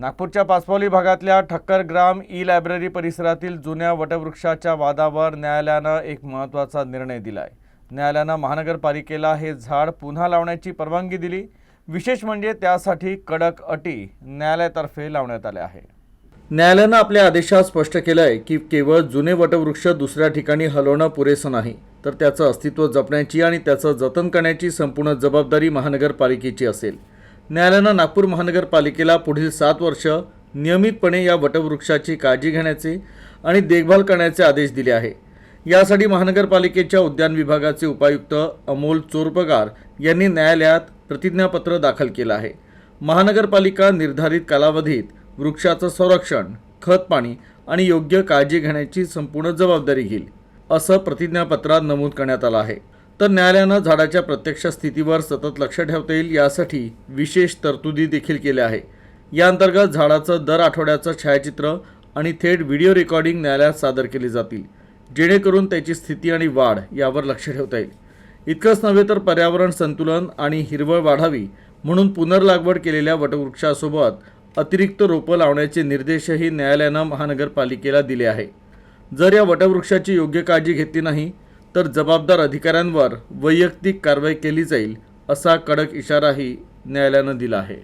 नागपूरच्या पाचपावली भागातल्या ठक्कर ग्राम e library परिसरातील जुन्या वटवृक्षाच्या वादावर न्यायालयानं एक महत्त्वाचा निर्णय दिला आहे न्यायालयानं महानगरपालिकेला हे झाड पुन्हा लावण्याची परवानगी दिली. विशेष म्हणजे त्यासाठी कडक अटी न्यायालयातर्फे लावण्यात आल्या आहे न्यायालयानं आपल्या आदेशात स्पष्ट केलं आहे की केवळ जुने वटवृक्ष दुसऱ्या ठिकाणी हलवणं पुरेसं नाही तर त्याचं अस्तित्व जपण्याची आणि त्याचं जतन करण्याची संपूर्ण जबाबदारी महानगरपालिकेची असेल. न्यायालयानं नागपूर महानगरपालिकेला पुढील सात वर्ष नियमितपणे या वटवृक्षाची काळजी घेण्याचे आणि देखभाल करण्याचे आदेश दिले आहे. यासाठी महानगरपालिकेच्या उद्यान विभागाचे उपायुक्त अमोल चोरपगार यांनी न्यायालयात प्रतिज्ञापत्र दाखल केलं आहे. महानगरपालिका निर्धारित कालावधीत वृक्षाचं संरक्षण खत पाणी आणि योग्य काळजी घेण्याची संपूर्ण जबाबदारी घेईल असं प्रतिज्ञापत्रात नमूद करण्यात आलं आहे. तर न्यायालयानं झाडाच्या प्रत्यक्ष स्थितीवर सतत लक्ष ठेवता येईल यासाठी विशेष तरतुदी देखील केल्या आहे. या अंतर्गत झाडाचं दर आठवड्याचं छायाचित्र आणि थेट व्हिडिओ रेकॉर्डिंग न्यायालयात सादर केली जातील जेणेकरून त्याची स्थिती आणि वाढ यावर लक्ष ठेवता येईल. इतकंच नव्हे तर पर्यावरण संतुलन आणि हिरवळ वाढावी म्हणून पुनर्लागवड केलेल्या वटवृक्षासोबत अतिरिक्त रोपं लावण्याचे निर्देशही न्यायालयानं महानगरपालिकेला दिले आहे. जर या वटवृक्षाची योग्य काळजी घेतली नाही तर जबाबदार अधिकाऱ्यांवर वैयक्तिक कारवाई केली जाईल असा कडक इशाराही न्यायालयानं दिला आहे.